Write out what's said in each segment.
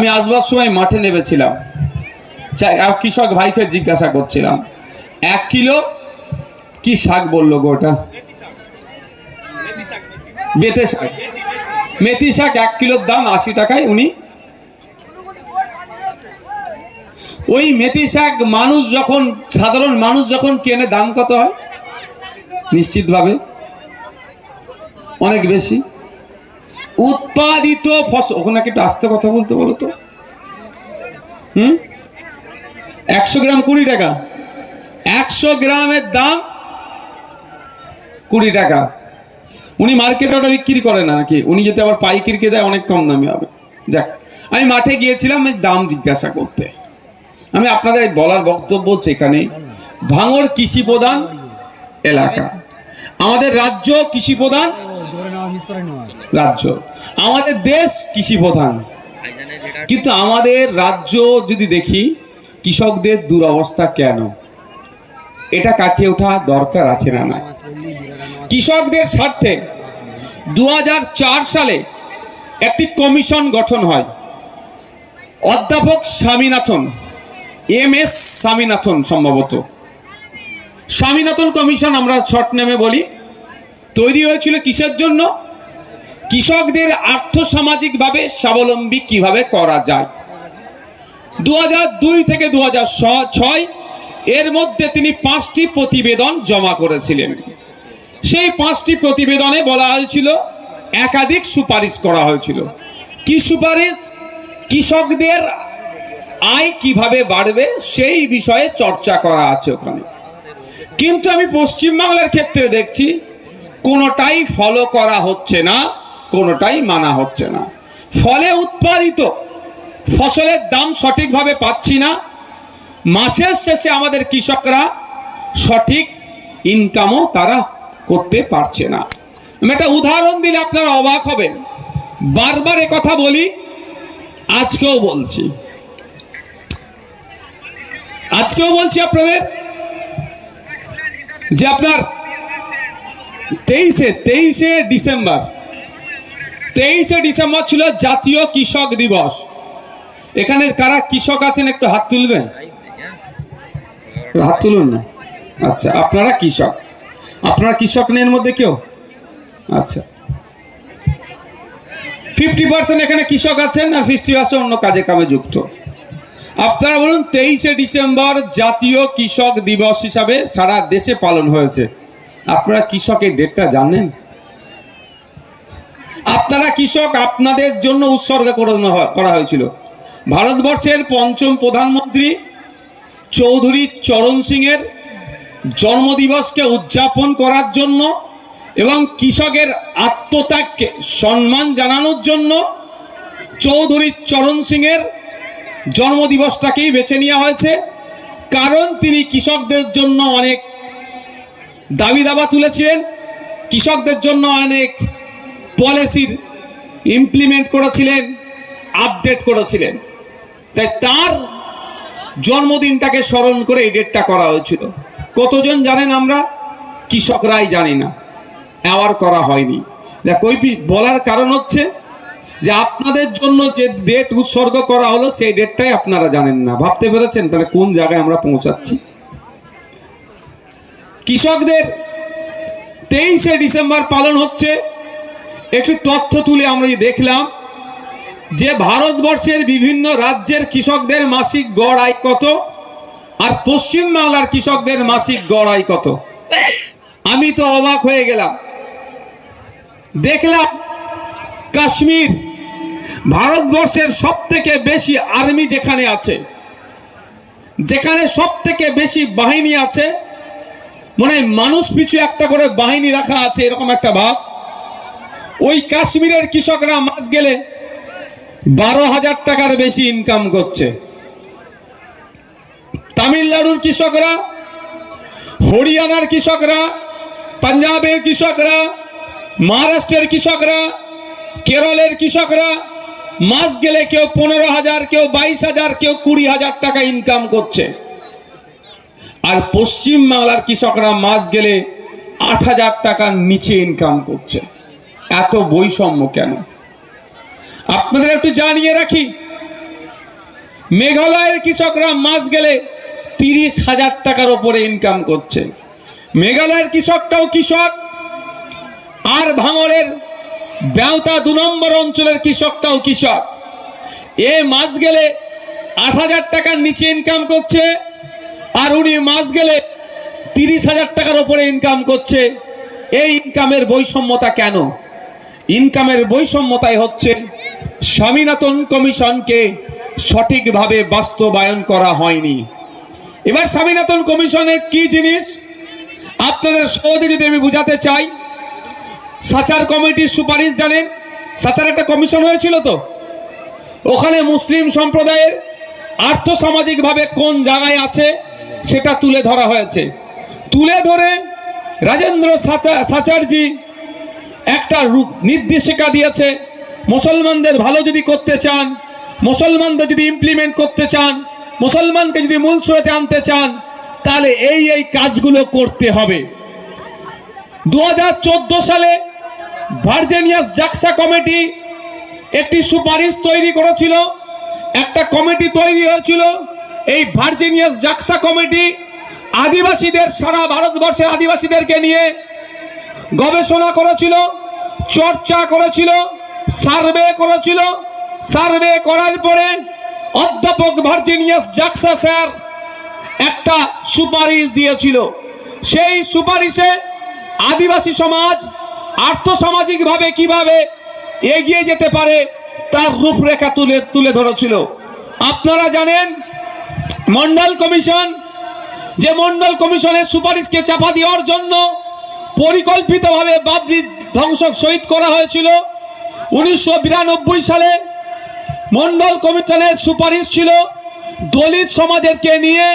আমি আসবার সময় মাঠে নেমেছিলাম। কৃষক ভাইকে জিজ্ঞাসা করছিলাম, এক কিলো কি শাক বলল গো ওটা? বেতে শাক। মেথি শাক এক কিলোর দাম আশি টাকায় উনি। ওই মেথি শাক মানুষ যখন, সাধারণ মানুষ যখন কেনে দাম কত হয়? নিশ্চিতভাবে অনেক বেশি। উৎপাদিত ফসল, ওখানে একটু আস্তে কথা বলতে বলো তো। হুম? একশো গ্রাম কুড়ি টাকা। একশো গ্রামের দাম কুড়ি টাকা। উনি মার্কেটে ওটা বিক্রি করে না নাকি? উনি যদি আবার পাইকিরকে দেয়, অনেক কম দামে হবে। যাক, আমি মাঠে গিয়েছিলাম দাম জিজ্ঞাসা করতে। আমি আপনাদের বলার বক্তব্য হচ্ছে এখানে, ভাঙর কৃষি প্রধান এলাকা। আমাদের রাজ্য কৃষি প্রধান রাজ্য। আমাদের দেশ কৃষি প্রধান কিন্তু আমাদের রাজ্য যদি দেখি, কৃষকদের দুরবস্থা কেন? এটা কাটিয়ে ওঠা দরকার আছে না নাই? কৃষকদের স্বার্থে দু সালে একটি কমিশন গঠন হয়। অধ্যাপক স্বামীনাথন, এম এস স্বামীনাথন সম্ভবত। স্বামীনাথন কমিশন আমরা শর্ট নেমে বলি। তৈরি হয়েছিল কিসের জন্য? কৃষকদের আর্থসামাজিকভাবে স্বাবলম্বী কীভাবে করা যায়? দু দুই থেকে দু ছয় এর মধ্যে তিনি পাঁচটি প্রতিবেদন জমা করেছিলেন। সেই পাঁচটি প্রতিবেদনে বলা হয়েছিল, একাধিক সুপারিশ করা হয়েছিল। কি সুপারিশ? কৃষকদের আয় কীভাবে বাড়বে সেই বিষয়ে চর্চা করা আছে ওখানে। কিন্তু আমি পশ্চিমবাংলার ক্ষেত্রে দেখছি, কোনোটাই ফলো করা হচ্ছে না। কোনোটাই মানা হচ্ছে না। ফলে উৎপাদিত ফসলের দাম সঠিকভাবে পাচ্ছি না। মাসের শেষে আমাদের কৃষকরা সঠিক ইনকামও তারা করতে পারছে না। আমি একটা উদাহরণ দিলে আপনারা অবাক হবেন। বারবার কথা বলি, আজকেও বলছি। আজকেও বলছি আপনাদের যে আপনার তেইশে তেইশে ডিসেম্বর তেইশে ডিসেম্বর ছিল জাতীয় কৃষক দিবস। এখানে কারা কৃষক আছেন একটু হাত তুলবেন? হাত তুলুন না। আচ্ছা আপনারা কৃষক। আপনারা কৃষক এর মধ্যে কেউ? আচ্ছা। ফিফটি পার্সেন্ট এখানে কৃষক আছেন আর ফিফটি পার্সেন্ট অন্য কাজে কামে যুক্ত। আপনারা বলুন, তেইশে ডিসেম্বর জাতীয় কৃষক দিবস হিসাবে সারা দেশে পালন হয়েছে। আপনারা কৃষকের ডেটটা জানেন? আপনারা কৃষক, আপনাদের জন্য উৎসর্গ করা হয়েছিল। ভারতবর্ষের পঞ্চম প্রধানমন্ত্রী চৌধুরী চরণ সিংয়ের জন্মদিবসকে উদযাপন করার জন্য এবং কৃষকের আত্মত্যাগকে সম্মান জানানোর জন্য চৌধুরী চরণ সিংয়ের জন্মদিবসটাকেই বেছে নেওয়া হয়েছে। কারণ তিনি কৃষকদের জন্য অনেক দাবি দাবা তুলেছিলেন, কৃষকদের জন্য অনেক পলিসির ইমপ্লিমেন্ট করেছিলেন আপডেট করেছিলেন। তাই তার জন্মদিনটাকে স্মরণ করে এই ডেটটা করা হয়েছিল। কতজন জানেন আমরা? কৃষকরাই জানি না। অ্যাওয়ার করা হয়নি। ওই বলার কারণ হচ্ছে যে আপনাদের জন্য যে ডেট উৎসর্গ করা হলো, সেই ডেটটাই আপনারা জানেন না। ভাবতে পেরেছেন? তাহলে কোন জায়গায় আমরা পৌঁছাচ্ছি? কৃষকদের তেইশে ডিসেম্বর পালন হচ্ছে। একটি তথ্য তুলে আমরা দেখলাম যে ভারতবর্ষের বিভিন্ন রাজ্যের কৃষকদের মাসিক গড় আয় কত আর পশ্চিমবাংলার কৃষকদের মাসিক গড় আয় কত? আমি তো অবাক হয়ে গেলাম। দেখলাম কাশ্মীর ভারতবর্ষের সব থেকে বেশি আর্মি যেখানে আছে, যেখানে সব থেকে বেশি বাহিনী আছে মানে মানুষ পিছু একটা করে বাহিনী রাখা আছে, এরকম একটা ভাব। ওই কাশ্মীরের কৃষকরা মাস গেলে বারো হাজার টাকার বেশি ইনকাম করছে। তামিলনাড়ুর কৃষকরা, হরিয়ানার কৃষকরা, পাঞ্জাবের কৃষকরা, মহারাষ্ট্রের কৃষকরা, কেরলের কৃষকরা মাস গেলে কেউ পনেরো হাজার, কেউ বাইশ হাজার, কেউ কুড়ি হাজার টাকা ইনকাম করছে। আর পশ্চিম বাংলার কৃষকরা মাস গেলে আট হাজার টাকার নিচে ইনকাম করছে। এত বৈষম্য কেন? আপনাদের একটু জানিয়ে রাখি, মেঘালয়ের কৃষকরা মাস গেলে তিরিশ হাজার টাকার ওপরে ইনকাম করছে। মেঘালয়ের কৃষকটাও কৃষক, আর ভাঙড়ের ব্যাওতা দু নম্বর অঞ্চলের কৃষকটাও কৃষক। এ মাস গেলে আট হাজার টাকার নিচে ইনকাম করছে, আর উনি মাস গেলে তিরিশ হাজার টাকার ওপরে ইনকাম করছে। এই ইনকামের বৈষম্যতা কেন? ইনকামের বৈষম্যতাই হচ্ছে স্বামীনাথন কমিশনকে সঠিকভাবে বাস্তবায়ন করা হয়নি। এবার স্বামীনাথন কমিশনের কি জিনিস? আপনাদের সহজে আমি বুঝাতে চাই, সাচার কমিটির সুপারিশ জানেন? সাচার একটা কমিশন হয়েছিল তো? ওখানে মুসলিম সম্প্রদায়ের আর্থসামাজিকভাবে কোন জায়গায় আছে সেটা তুলে ধরা হয়েছে। তুলে ধরে রাজেন্দ্র সাচা- সাচারজি একটা নির্দেশিকা দিয়েছে, মুসলমানদের ভালো যদি করতে চান, মুসলমানদের যদি ইমপ্লিমেন্ট করতে চান, মুসলমানকে যদি মূল স্রোতে আনতে চান, তাহলে এই এই কাজগুলো করতে হবে। দু হাজার চোদ্দ সালে ভার্জেনিয়াস জাকসা কমিটি একটি সুপারিশ তৈরি করেছিল। একটা কমিটি তৈরি হয়েছিল, এই ভার্জিনিয়াস জাকসা কমিটি আদিবাসীদের, সারা ভারতবর্ষের আদিবাসীদেরকে নিয়ে গবেষণা করেছিল, চর্চা করেছিল, সার্ভে করেছিল। সার্ভে করার পরে অধ্যাপক ভার্জিনিয়াস জাকসা স্যার একটা সুপারিশ দিয়েছিল। সেই সুপারিশে আদিবাসী সমাজ আর্থসামাজিকভাবে কীভাবে এগিয়ে যেতে পারে তার রূপরেখা তুলে তুলে ধরেছিল। আপনারা জানেন, মন্ডল কমিশন, যে মন্ডল কমিশনের সুপারিশকে চাপা দেওয়ার জন্য পরিকল্পিতভাবে বাবরি ধ্বংস শহীদ করা হয়েছিল। উনিশশো বিরানব্বই সালে মন্ডল কমিশনের সুপারিশ ছিল দলিত সমাজেরকে নিয়ে,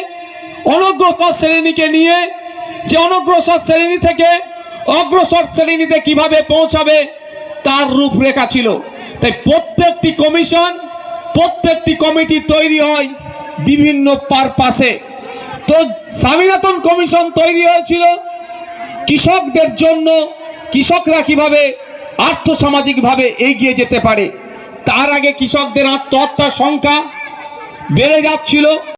অনগ্রসর শ্রেণীকে নিয়ে, যে অনগ্রসর শ্রেণি থেকে অগ্রসর শ্রেণীতে কীভাবে পৌঁছাবে তার রূপরেখা ছিল। তাই প্রত্যেকটি কমিশন, প্রত্যেকটি কমিটি তৈরি হয় বিভিন্ন পারপাসে। তো স্বামীনাথন কমিশন তৈরি হয়েছিল কৃষকদের জন্য কৃষকরা কীভাবে আর্থসামাজিকভাবে এগিয়ে যেতে পারে? তার আগে কৃষকদের আত্মহত্যার সংখ্যা বেড়ে যাচ্ছিল।